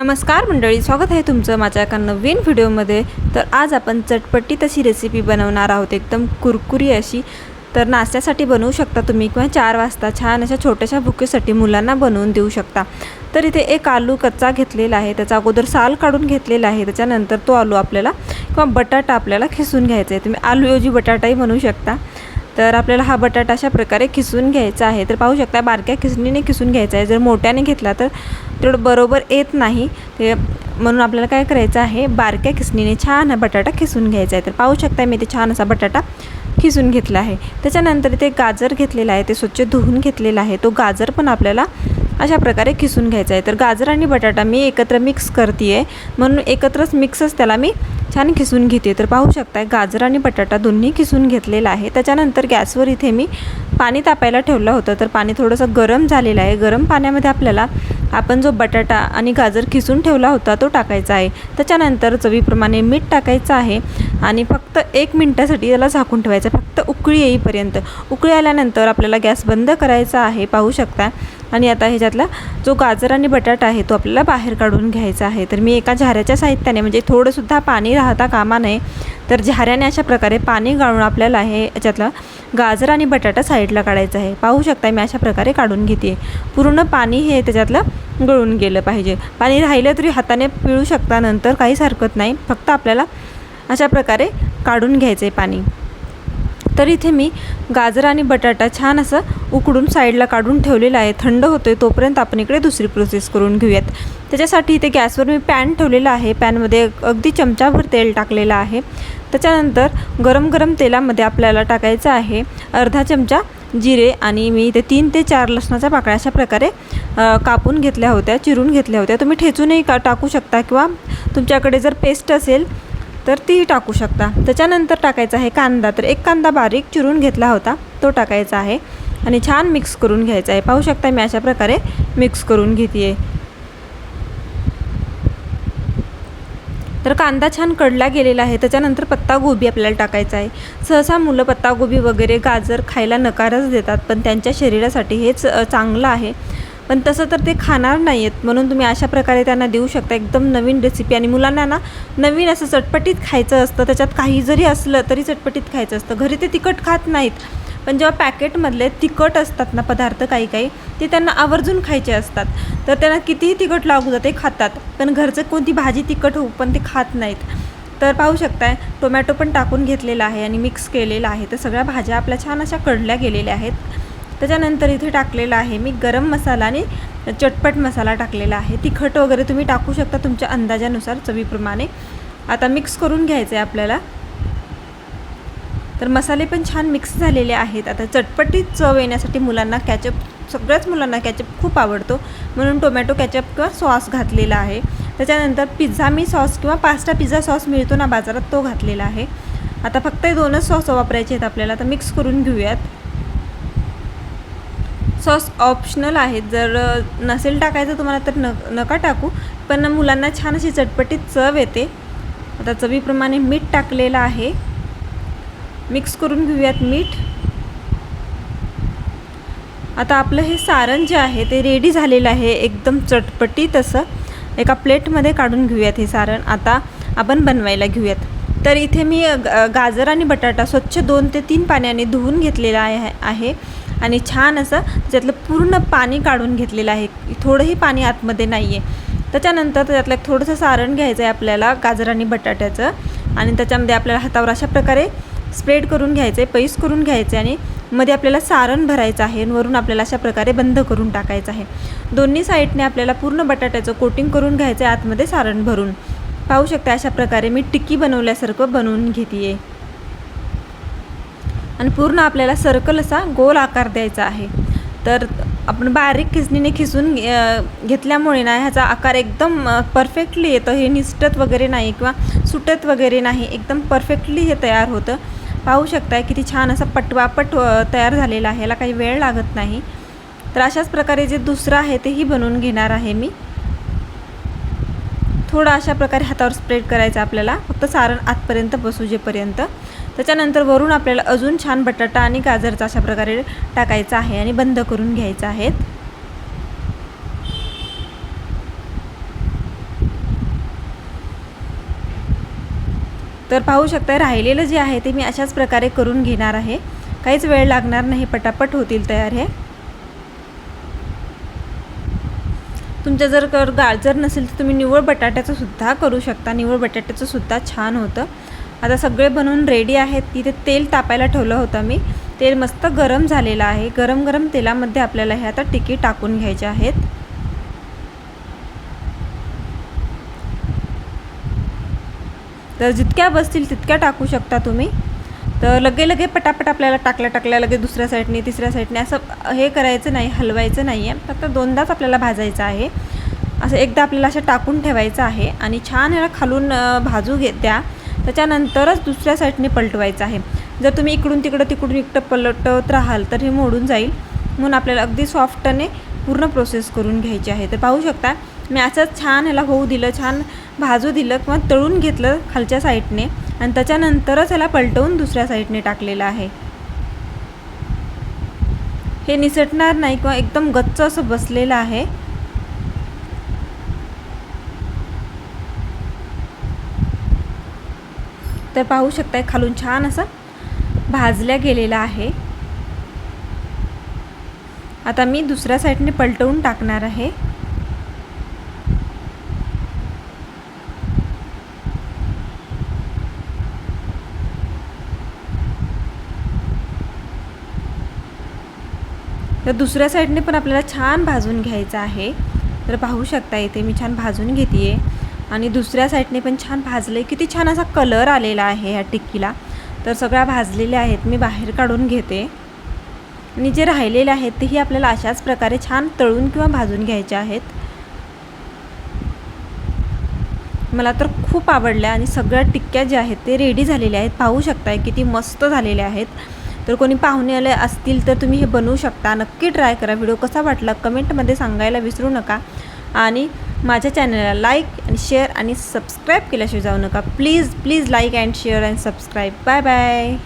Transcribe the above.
नमस्कार मंडळी स्वागत आहे तुमचं माझ्या एका नवीन व्हिडिओमध्ये. तर आज आपण चटपटी तशी रेसिपी बनवणार आहोत. एकदम कुरकुरी अशी. तर नाश्त्यासाठी बनवू शकता तुम्ही किंवा चार वाजता छान अशा छोट्याशा भुकेसाठी मुलांना बनवून देऊ शकता. तर इथे एक आलू कच्चा घेतलेला आहे. त्याचा अगोदर साल काढून घेतलेला आहे. त्याच्यानंतर तो आलू आपल्याला किंवा बटाटा आपल्याला खेसून घ्यायचा आहे. तुम्ही आलूऐवजी बटाटाही बनवू शकता. तर आपल्याला हा बटाटा अशा प्रकारे खिसून घ्यायचा आहे. तर पाहू शकता बारक्या खिसणीने खिसून घ्यायचा आहे. जर मोठ्याने घेतला तर तेवढं बरोबर येत नाही. ते म्हणून आपल्याला काय करायचं आहे बारक्या खिसणीने छान बटाटा खिसून घ्यायचा आहे. तर पाहू शकता मी ते छान असा बटाटा खिसून घेतला आहे. त्याच्यानंतर इथे गाजर घेतलेला आहे. ते स्वच्छ धुवून घेतलेला आहे. तो गाजर पण आपल्याला अशा प्रकारे खिसून घ्यायचं आहे. तर गाजर आणि बटाटा मी एकत्र मिक्स करते आहे म्हणून एकत्रच मिक्सच त्याला मी छान खिसून घेते. तर पाहू शकताय गाजर आणि बटाटा दोन्ही खिसून घेतलेला आहे. त्याच्यानंतर गॅसवर इथे मी पाणी तापायला ठेवलं होतं. तर पाणी थोडंसं गरम झालेलं आहे. गरम पाण्यामध्ये आपल्याला आपण जो बटाटा आणि गाजर खिसून ठेवला होता तो टाकायचा आहे. त्याच्यानंतर चवीप्रमाणे मीठ टाकायचं आहे आणि फक्त एक मिनटासाठी त्याला झाकून ठेवायचं आहे. फक्त उकळी येईपर्यंत. उकळी आल्यानंतर आपल्याला गॅस बंद करायचा आहे. पाहू शकता आणि आता ह्याच्यातला जो गाजर आणि बटाटा आहे तो आपल्याला बाहेर काढून घ्यायचा आहे. तर मी एका झाऱ्याच्या साहित्याने म्हणजे थोडंसुद्धा पाणी राहता कामा नये तर झाऱ्याने अशा प्रकारे पाणी गाळून आपल्याला हे याच्यातलं गाजर आणि बटाटा साईडला काढायचा आहे. पाहू शकता मी अशा प्रकारे काढून घेते. पूर्ण पाणी हे त्याच्यातलं गळून गेलं पाहिजे. पाणी राहिलं तरी हाताने पिळू शकता नंतर काहीच हरकत नाही. फक्त आपल्याला अशा प्रकारे काढून घ्यायचं आहे पाणी. तर इथे मी गाजर आणि बटाटा छान असं उकडून साईडला काढून ठेवलेला आहे. थंड होतो आहे तोपर्यंत आपण इकडे दुसरी प्रोसेस करून घेऊयात. त्याच्यासाठी इथे गॅसवर मी पॅन ठेवलेला आहे. पॅनमध्ये अगदी चमचाभर तेल टाकलेलं आहे. त्याच्यानंतर गरम गरम तेलामध्ये आपल्याला टाकायचं आहे अर्धा चमचा जिरे आणि मी इथे तीन ते चार लसणाच्या पाकळ्या अशा प्रकारे कापून घेतल्या होत्या चिरून घेतल्या होत्या. तुम्ही ठेचूनही का टाकू शकता किंवा तुमच्याकडे जर पेस्ट असेल तर तीही टाकू शकता. त्याच्यानंतर टाकायचा आहे कांदा. तर एक कांदा बारीक चिरून घेतला होता. तो टाकायचा आहे. आणि छान मिक्स करून घ्यायचा आहे. पाहू शकता मी अशा प्रकारे मिक्स करून घेते आहे तर कांदा छान कडला गेलेला आहे. त्याच्यानंतर पत्तागोबी आपल्याला टाकायचा आहे. सहसा मुलं पत्तागोबी वगैरे गाजर खायला नकारच देतात पण त्यांच्या शरीरासाठी हेच चांगलं आहे. पण तसं तर ते खाणार नाही आहेत म्हणून तुम्ही अशा प्रकारे त्यांना देऊ शकता. एकदम नवीन रेसिपी आणि मुलांना ना नवीन असं चटपटीत खायचं असतं. त्याच्यात काही जरी असलं तरी चटपटीत खायचं असतं. घरी ते तिखट खात नाहीत. पण जेव्हा पॅकेटमधले तिखट असतात ना पदार्थ काही काही ते त्यांना आवर्जून खायचे असतात. तर त्यांना कितीही तिखट लागू जाते खातात. पण घरचं कोणती भाजी तिखट होऊ पण ते खात नाहीत. तर पाहू शकताय टोमॅटो पण टाकून घेतलेला आहे आणि मिक्स केलेला आहे. तर सगळ्या भाज्या आपल्या छान अशा कडल्या गेलेल्या आहेत. त्याच्यानंतर इथे टाकलेला आहे मी गरम मसाला आणि चटपट मसाला टाकलेला आहे. तिखट वगैरे तुम्ही टाकू शकता तुमच्या अंदाजानुसार चवीप्रमाणे. आता मिक्स करून घ्यायचं आहे आपल्याला. तर मसाले पण छान मिक्स झालेले आहेत. आता चटपटीत चव येण्यासाठी मुलांना कॅचअप सगळ्याच मुलांना कॅचअप खूप आवडतो. म्हणून टोमॅटो कॅचअप किंवा सॉस घातलेला आहे. त्याच्यानंतर पिझ्झा मी सॉस किंवा पास्ता पिझ्झा सॉस मिळतो ना बाजारात तो घातलेला आहे. आता फक्त हे दोनच सॉस वापरायचे आहेत आपल्याला. तर मिक्स करून घेऊयात. सॉस ऑप्शनल आहेत जर नसेल टाकायचं तुम्हाला तर न नका टाकू. पण मुलांना छान अशी चटपटीत चव येते. आता चवीप्रमाणे मीठ टाकलेलं आहे. मिक्स करून घेऊयात मीठ. आता आपलं हे सारण जे आहे ते रेडी झालेलं आहे. एकदम चटपटीत असं. एका प्लेटमध्ये काढून घेऊयात हे सारण. आता आपण बनवायला घेऊयात. तर इथे मी गाजर आणि बटाटा स्वच्छ दोन ते तीन पाण्याने धुवून घेतलेला आहे आहे. आणि छान असं त्यातलं पूर्ण पाणी काढून घेतलेलं आहे. थोडंही पाणी आतमध्ये नाही आहे त्याच्यानंतर त्याच्यातलं थोडंसं सारण घ्यायचं आहे आपल्याला गाजर आणि बटाट्याचं. आणि त्याच्यामध्ये आपल्याला हातावर अशा प्रकारे स्प्रेड करून घ्यायचं आहे पैस करून घ्यायचं आहे आणि मध्ये आपल्याला सारण भरायचं आहे आणि वरून आपल्याला अशा प्रकारे बंद करून टाकायचं आहे. दोन्ही साईडने आपल्याला पूर्ण बटाट्याचं कोटिंग करून घ्यायचं आहे आतमध्ये सारण भरून. पाहू शकता अशा प्रकारे मी टिक्की बनवल्यासारखं बनवून घेते आहे आणि पूर्ण आपल्याला सर्कल असा गोल आकार द्यायचा आहे. तर आपण बारीक खिसणीने खिसून घेतल्यामुळे ना ह्याचा आकार एकदम परफेक्टली येतं. हे निसटत वगैरे नाही किंवा सुटत वगैरे नाही. एकदम परफेक्टली हे तयार होतं. पाहू शकताय किती छान असा पटवापट तयार झालेला आहे. याला काही वेळ लागत नाही. तर अशाच प्रकारे जे दुसरं आहे तेही बनवून घेणार आहे मी. थोडं अशा प्रकारे हातावर स्प्रेड करायचा आपल्याला. फक्त सारण आतपर्यंत बसूजेपर्यंत त्याच्यानंतर वरून आपल्याला अजून छान बटाटा आणि गाजरचा अशा प्रकारे टाकायचा आहे आणि बंद करून घ्यायचा आहेत तर पाहू शकता राहिलेलं जे आहे ते मी अशाच प्रकारे करून घेणार आहे. काहीच वेळ लागणार नाही पटापट होतील तयार हे. तुमच्या जर कर गाजर नसेल तर तुम्ही निवळ बटाट्याचं सुद्धा करू शकता. निवळ बटाट्याचं सुद्धा छान होतं. आता सगळे बनवून रेडी आहेत. तिथे तेल तापायला ठेवलं होतं मी. तेल मस्त गरम झालेलं आहे. गरम गरम तेलामध्ये आपल्याला हे आता टिकी टाकून घ्यायचे आहेत. तर जितक्या बसतील तितक्या टाकू शकता तुम्ही. तर लगे लगे पटापट आपल्याला टाकल्या टाकल्या लगे दुसऱ्या साईडने तिसऱ्या साईडने असं हे करायचं नाही हलवायचं नाही आहे फक्त दोनदाच आपल्याला भाजायचं आहे. असं एकदा आपल्याला असं टाकून ठेवायचं आहे आणि छान ह्याला खालून भाजू घे द्या. त्याच्यानंतरच दुसऱ्या साईडने पलटवायचं आहे. जर तुम्ही इकडून तिकडं तिकडून इकडं पलटवत राहाल तर हे मोडून जाईल. म्हणून आपल्याला अगदी सॉफ्टने पूर्ण प्रोसेस करून घ्यायची आहे. तर पाहू शकता मी असंच छान ह्याला होऊ दिलं छान भाजू दिलं किंवा तळून घेतलं खालच्या साईडने. आणि त्याच्यानंतरच ह्याला पलटवून दुसऱ्या साईडने टाकलेलं आहे. हे निसटणार नाही किंवा एकदम गच्च असं बसलेलं आहे. तर पाहू शकताय खालून छान असं भाजल्या गेलेलं आहे. आता मी दुसऱ्या साईडने पलटवून टाकणार आहे. तर दुसऱ्या साईडने पण आपल्याला छान भाजून घ्यायचं आहे. तर पाहू शकता इथे मी छान भाजून घेते आहे आणि दुसऱ्या साईडने पण छान भाजलं आहे किती छान असा कलर आलेला आहे ह्या टिक्कीला. तर सगळ्या भाजलेल्या आहेत. मी बाहेर काढून घेते. आणि जे राहिलेले आहेत तेही आपल्याला अशाच प्रकारे छान तळून किंवा भाजून घ्यायचे आहेत. मला तर खूप आवडल्या आणि सगळ्या टिक्क्या ज्या आहेत ते रेडी झालेल्या आहेत. पाहू शकताय किती मस्त झालेले आहेत. तर कोणी पाहुणे आले असतील तर तुम्ही हे बनवू शकता. नक्की ट्राय करा. व्हिडिओ कसा वाटला कमेंटमध्ये सांगायला विसरू नका. आणि माझ्या चॅनलला लाईक आणि शेअर आणि सबस्क्राईब केल्याशिवाय जाऊ नका. Please please like and share and subscribe bye bye